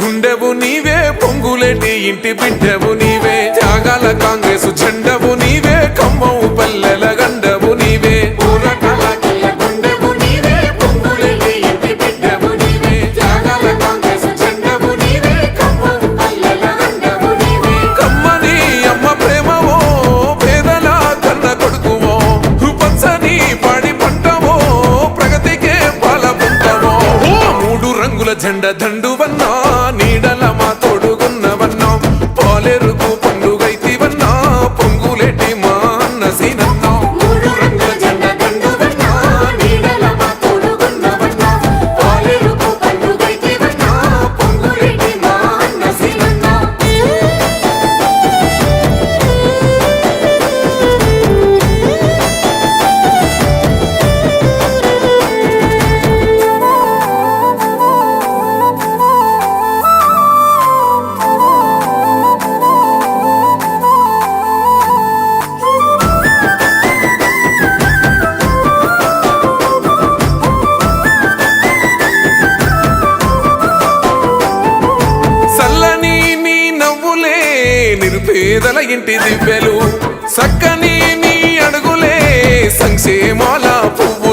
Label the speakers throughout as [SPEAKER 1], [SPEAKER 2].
[SPEAKER 1] గుండెవు నీవే పొంగులేటి ఇంటి బిడ్డవు నీవే. త్యాగాల కాంగ్రెస్ జెండవు నీవే కమ్మవు పల్లెల గండవు నీవే. జెండ దండు వన్నా నిరుపేదల ఇంటి దివ్యలు సక్కని నీ అడుగులే సంక్షేమాల పువ్వు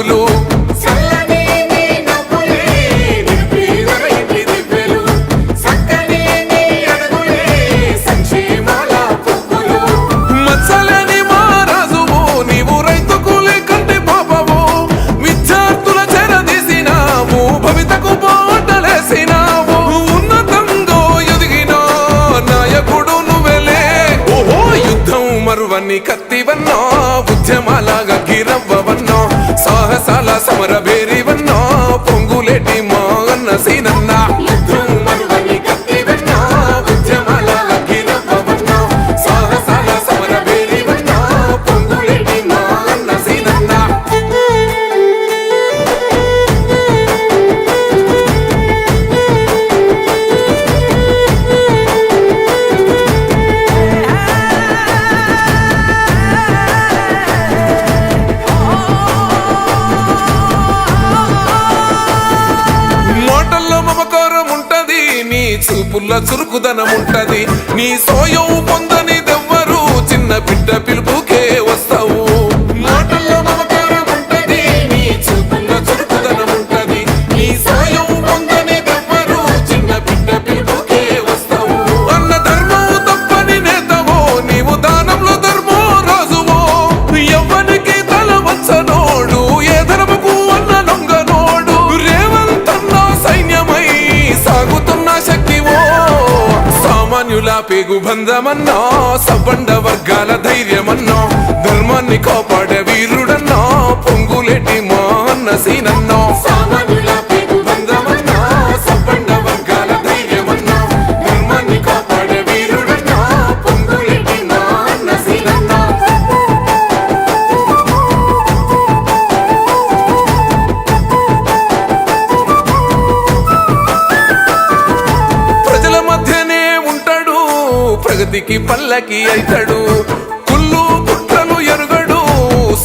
[SPEAKER 1] ఊర్ల చురుకుదనం ఉంటది. నీ సోయం పొందని దెవ్వరు. చిన్న బిడ్డ పిలుపు పేగు బంధమన్నో సబ్బండ వర్గాల ధైర్యమన్నో ధర్మాన్ని కాపాడు మందికి పల్లకి అవుతాడు కుళ్ళు కుట్రలు ఎరుగడు.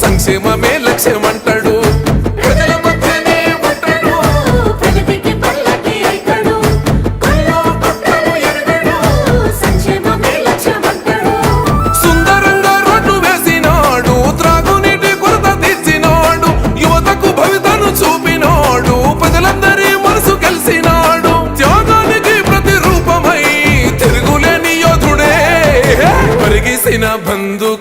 [SPEAKER 1] సంక్షేమమే లక్ష్యమంటాడు.
[SPEAKER 2] bandu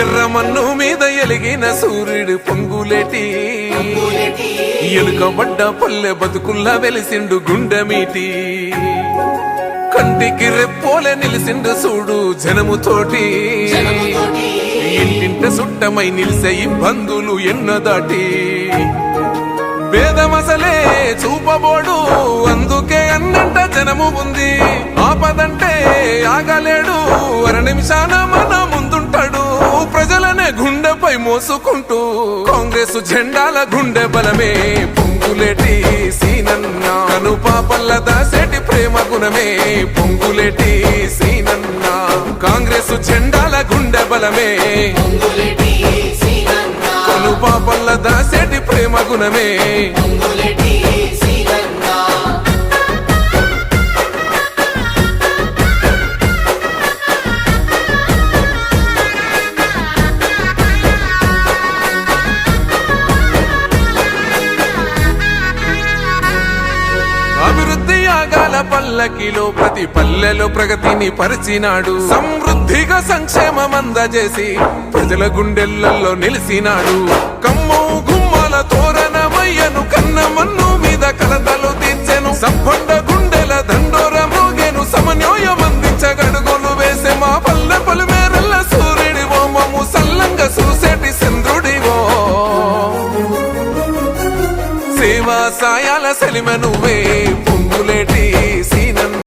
[SPEAKER 2] ఎర్ర
[SPEAKER 1] మన్ను మీద ఎలిగిన సూర్యుడు పొంగులేటి. ఎలుకబడ్డ పల్లె బతుకుల్లా వెలిసిండు గుండెమీటి కంటికి రెప్పోలే నిలిసిండు చూడు జనము తోటి. ఇంటింట సుట్టమై నిలిసే ఇబ్బందులు ఎన్న దాటి. భేదమసలే చూపబోడు అందుకే అన్నంట జనము ఉంది. ఆపదంటే ఆగలేడు అర నిమిషాన మనము ప్రజలనే గుండెపై మోసుకుంటూ కాంగ్రెస్ జెండాల గుండె బలమే. పొంగులేటి సీనన్న కను పాపల్ల దాసేటి ప్రేమ గుణమే. పొంగులేటి సీనన్న కాంగ్రెస్ జెండాల గుండె బలమే. కను పాపల్ల దాసేటి ప్రేమ గుణమే. పల్లకిలో ప్రతి పల్లెలో ప్రగతిని పరిచినాడు. సమృద్ధిగా సంక్షేమం అందజేసి ప్రజల గుండెల్లో నిలిచినాడు. కమ్ము గుమ్మల తోరణమయ్యను కన్నమన్ను మీద కలతలు తీర్చెను. సంపండ గుండెల దండోర మోగెను సమన్వయం అందించగడుగోలు వేసే మా పల్లె పలుమేరల్ల సూర్యుడి ఓమము సల్లంగా చూసేటి చంద్రుడివో. సేవా సాయాల సెలిమను